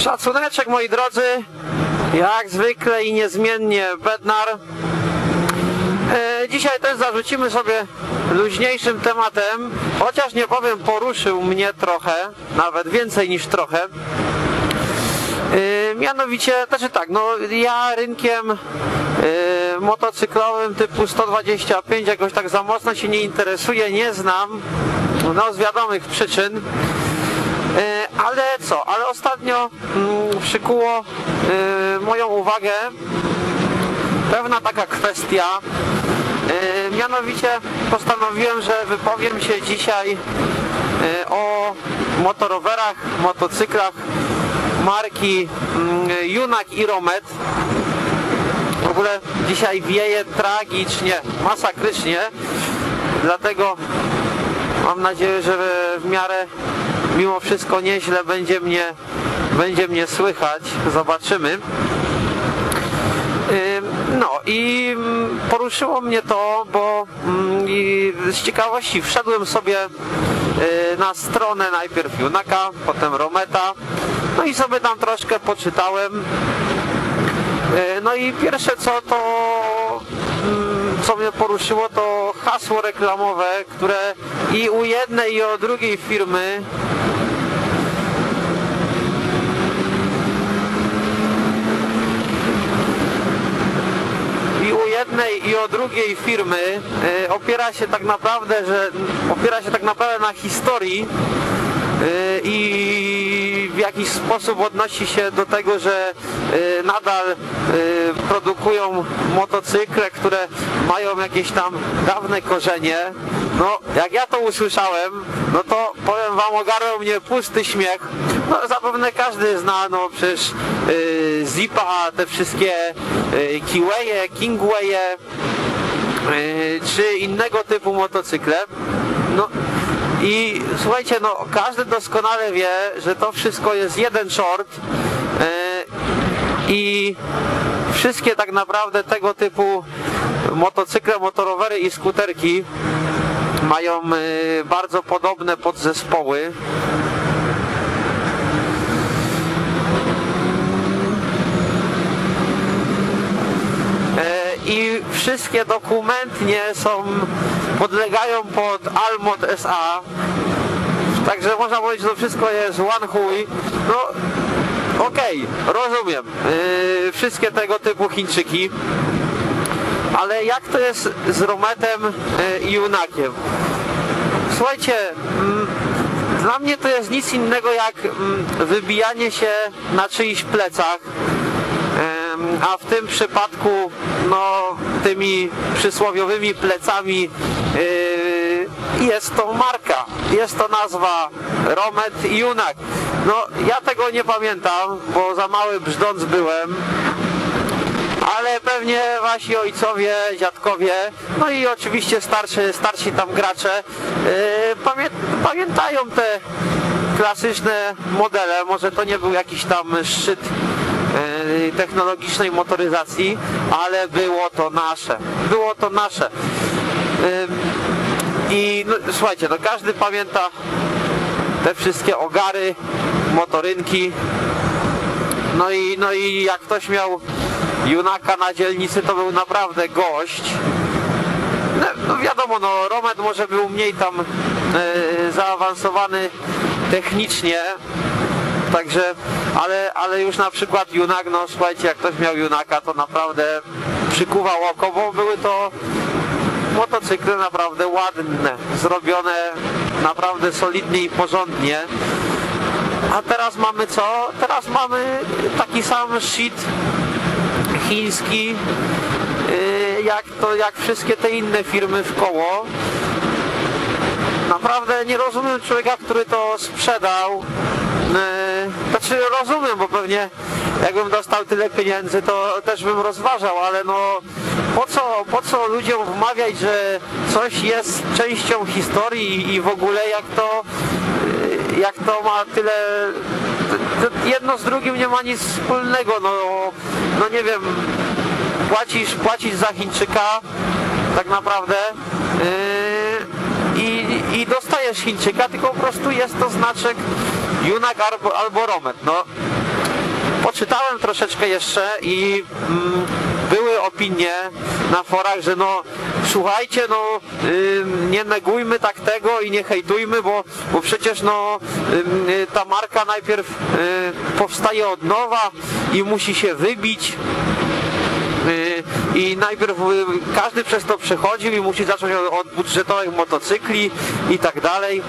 Szacuneczek moi drodzy, jak zwykle i niezmiennie Bednar. E, dzisiaj też zarzucimy sobie luźniejszym tematem, chociaż nie powiem poruszył mnie trochę, nawet więcej niż trochę. E, mianowicie, znaczy tak, no ja rynkiem e, motocyklowym typu 125 jakoś tak za mocno się nie interesuję, nie znam, no z wiadomych przyczyn. E, Ale co, ale ostatnio mm, przykuło e, moją uwagę pewna taka kwestia. E, Mianowicie postanowiłem, że wypowiem się dzisiaj o motorowerach, motocyklach marki mm, Junak i Romet. W ogóle dzisiaj wieje tragicznie, masakrycznie, dlatego Mam nadzieję, że w miarę mimo wszystko nieźle będzie mnie, będzie mnie słychać. Zobaczymy. Ym, No i mm, poruszyło mnie to, bo mm, z ciekawości wszedłem sobie y, na stronę najpierw Junaka, potem Rometa, no i sobie tam troszkę poczytałem. Y, No i pierwsze co to mm, co mnie poruszyło to hasło reklamowe, które i u jednej i u drugiej firmy i u jednej i o drugiej firmy y, opiera się tak naprawdę, że opiera się tak naprawdę na historii y, i w jakiś sposób odnosi się do tego, że y, nadal produkują motocykle, które mają jakieś tam dawne korzenie. No, jak ja to usłyszałem, no to powiem wam, ogarnął mnie pusty śmiech. No, zapewne każdy zna, no przecież y, Zipa, te wszystkie y, Kiwaye, Kingwaye, y, czy innego typu motocykle. No, i słuchajcie, no każdy doskonale wie, że to wszystko jest jeden short e, i wszystkie tak naprawdę tego typu motocykle, motorowery i skuterki mają e, bardzo podobne podzespoły. E, i wszystkie dokumentnie są, podlegają pod Almod SA. Także można powiedzieć, że to wszystko jest one. No, okej, rozumiem. Yy, wszystkie tego typu Chińczyki. Ale jak to jest z Rometem yy, i Junakiem? Słuchajcie, mm, dla mnie to jest nic innego jak mm, wybijanie się na czyichś plecach. A w tym przypadku no, tymi przysłowiowymi plecami yy, jest to marka, jest to nazwa Romet i Junak. No ja tego nie pamiętam, bo za mały brzdąc byłem, ale pewnie wasi ojcowie, dziadkowie, no i oczywiście starszy, starsi tam gracze yy, pamię pamiętają te klasyczne modele, może to nie był jakiś tam szczyt yy, technologicznej motoryzacji, ale było to nasze. Było to nasze. Yy, I no, słuchajcie, no każdy pamięta te wszystkie ogary, motorynki. No i, no i jak ktoś miał Junaka na dzielnicy, to był naprawdę gość. No, no wiadomo, no Romet może był mniej tam e, zaawansowany technicznie, także, ale, ale już na przykład Junak, no słuchajcie, jak ktoś miał Junaka, to naprawdę przykuwał oko, bo były to motocykle naprawdę ładne, zrobione naprawdę solidnie i porządnie. A teraz mamy co? Teraz mamy taki sam shit chiński, yy, jak to, jak wszystkie te inne firmy w koło. Naprawdę nie rozumiem człowieka, który to sprzedał. Yy, Znaczy rozumiem, bo pewnie jakbym dostał tyle pieniędzy, to też bym rozważał, ale no po co, po co ludziom wmawiać, że coś jest częścią historii i w ogóle jak to yy, jak to ma tyle jedno z drugim nie ma nic wspólnego, no, no nie wiem, płacisz, płacisz za Chińczyka, tak naprawdę yy, i, i dostajesz Chińczyka, tylko po prostu jest to znaczek Junak albo, albo Romet. No, poczytałem troszeczkę jeszcze i mm, były opinie na forach, że no słuchajcie, no nie negujmy tak tego i nie hejtujmy, bo, bo przecież no y, ta marka najpierw y, powstaje od nowa i musi się wybić. Y, I najpierw każdy przez to przechodził i musi zacząć od, od budżetowych motocykli i tak dalej.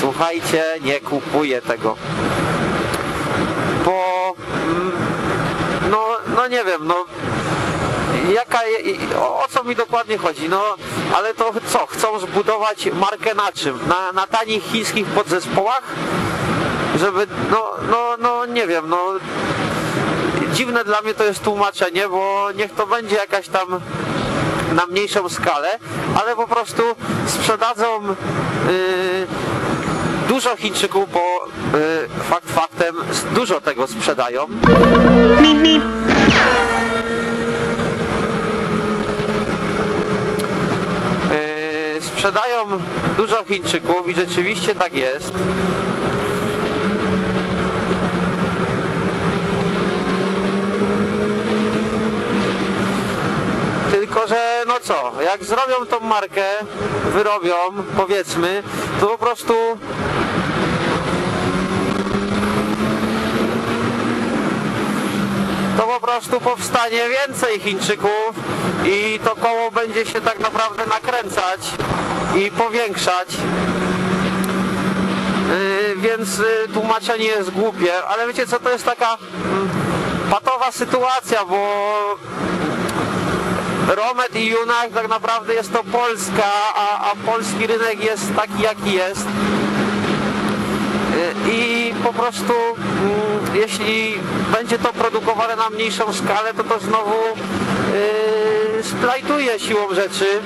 Słuchajcie, nie kupuję tego. Bo mm, no, no nie wiem, no jaka, o, o co mi dokładnie chodzi, no ale to co, chcą zbudować markę na czym? Na, na tanich chińskich podzespołach? Żeby, no, no, no nie wiem, no dziwne dla mnie to jest tłumaczenie, bo niech to będzie jakaś tam na mniejszą skalę, ale po prostu sprzedadzą yy, dużo Chińczyków, bo yy, fakt faktem dużo tego sprzedają. Yy, sprzedają dużo Chińczyków i rzeczywiście tak jest. Tylko, że no co, jak zrobią tą markę, wyrobią, powiedzmy, to po prostu to po prostu powstanie więcej Chińczyków i to koło będzie się tak naprawdę nakręcać i powiększać. Yy, więc yy, tłumaczenie jest głupie, ale wiecie co, to jest taka mm, patowa sytuacja, bo Romet i Junak tak naprawdę jest to Polska, a, a polski rynek jest taki jaki jest. Yy, I po prostu mm, jeśli będzie to produkowane na mniejszą skalę, to to znowu yy, splajtuje siłą rzeczy.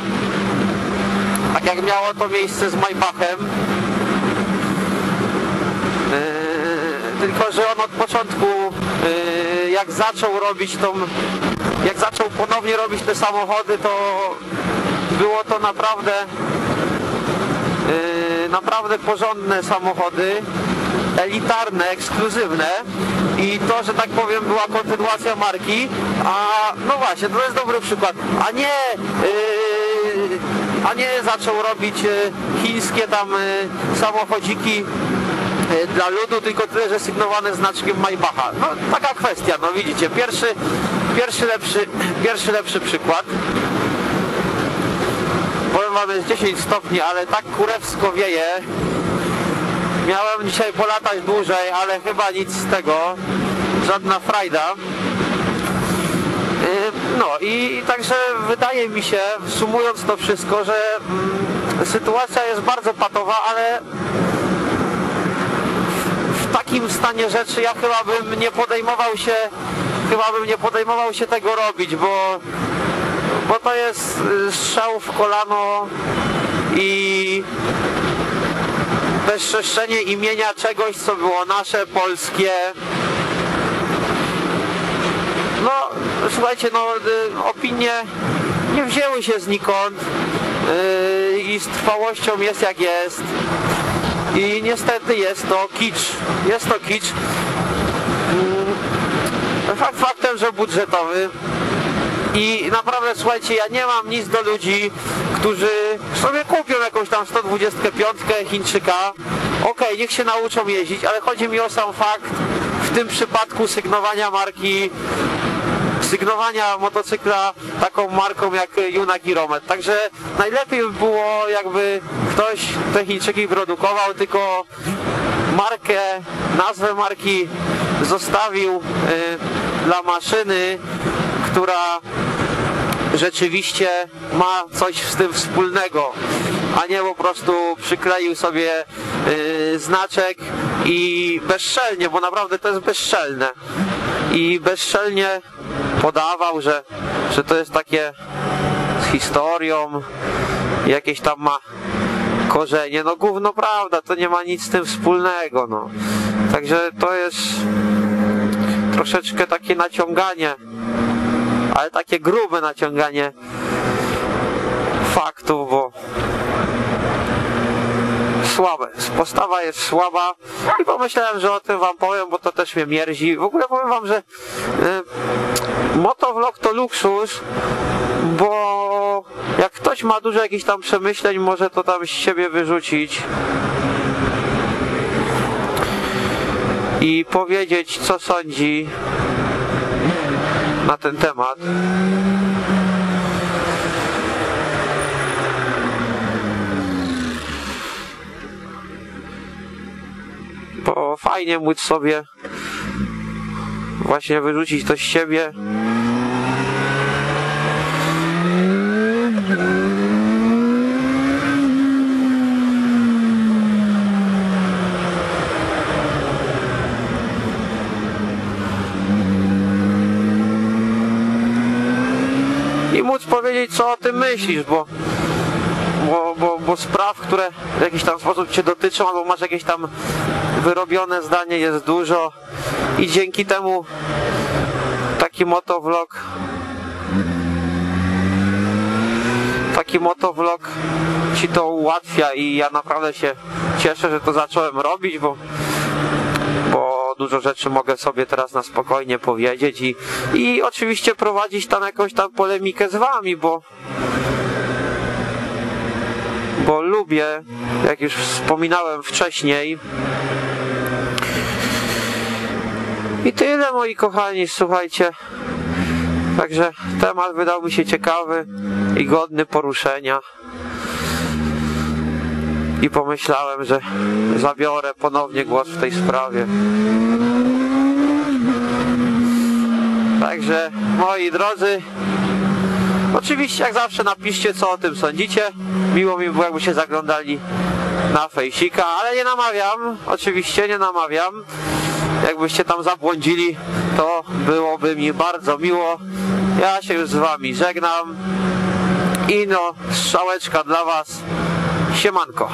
Jak miało to miejsce z Maybachem. Yy, tylko, że on od początku, yy, jak zaczął robić tą, jak zaczął ponownie robić te samochody, to było to naprawdę yy, naprawdę porządne samochody, elitarne, ekskluzywne i to, że tak powiem, była kontynuacja marki, a no właśnie, to jest dobry przykład, a nie yy, a nie zaczął robić yy, chińskie tam yy, samochodziki yy, dla ludu, tylko tyle, że sygnowane znaczkiem Maybacha. No taka kwestia, no widzicie, pierwszy, pierwszy, lepszy, pierwszy lepszy przykład. Powiem wam jest 10 stopni, ale tak kurewsko wieje. Miałem dzisiaj polatać dłużej, ale chyba nic z tego. Żadna frajda. Yy, No i, także wydaje mi się, sumując to wszystko, że mm, sytuacja jest bardzo patowa, ale w takim stanie rzeczy ja chyba bym nie podejmował się chyba bym nie podejmował się tego robić, bo bo to jest y, strzał w kolano i bezczeszczenie imienia czegoś, co było nasze, polskie. No, słuchajcie, no, y, opinie nie wzięły się znikąd yy, i z trwałością jest jak jest. I niestety jest to kicz. Jest to kicz. Yy, fakt faktem, że budżetowy. I naprawdę, słuchajcie, ja nie mam nic do ludzi, którzy sobie kupią jakąś tam 125 Chińczyka. Okej, niech się nauczą jeździć, ale chodzi mi o sam fakt w tym przypadku sygnowania marki sygnowania motocykla taką marką jak Junak i Romet. Także najlepiej by było jakby ktoś te produkował, tylko markę, nazwę marki zostawił y, dla maszyny, która rzeczywiście ma coś z tym wspólnego, a nie po prostu przykleił sobie yy, znaczek i bezczelnie, bo naprawdę to jest bezczelne. I bezczelnie podawał, że, że to jest takie z historią, jakieś tam ma korzenie. No gówno prawda, to nie ma nic z tym wspólnego, no. Także to jest troszeczkę takie naciąganie ale takie grube naciąganie testów, bo słabe. Postawa jest słaba i pomyślałem, że o tym wam powiem, bo to też mnie mierzi. W ogóle powiem wam, że y, motovlog to luksus, bo jak ktoś ma dużo jakichś tam przemyśleń, może to tam z siebie wyrzucić i powiedzieć, co sądzi na ten temat. Bo fajnie móc sobie właśnie wyrzucić to z siebie. i móc powiedzieć, co o tym myślisz, bo, bo, bo, bo spraw, które w jakiś tam sposób Cię dotyczą, albo masz jakieś tam wyrobione zdanie, jest dużo i dzięki temu taki motovlog taki motovlog Ci to ułatwia i ja naprawdę się cieszę, że to zacząłem robić, bo dużo rzeczy mogę sobie teraz na spokojnie powiedzieć i, i oczywiście prowadzić tam jakąś tam polemikę z wami, bo bo lubię, jak już wspominałem wcześniej. I tyle moi kochani, słuchajcie. Także temat wydał mi się ciekawy i godny poruszenia. I pomyślałem, że zabiorę ponownie głos w tej sprawie. Także moi drodzy, oczywiście jak zawsze napiszcie co o tym sądzicie. Miło mi było jakby się zaglądali na fejsika, ale nie namawiam, oczywiście nie namawiam. Jakbyście tam zabłądzili, to byłoby mi bardzo miło. Ja się już z wami żegnam. I no, strzałeczka dla was. Siemanko.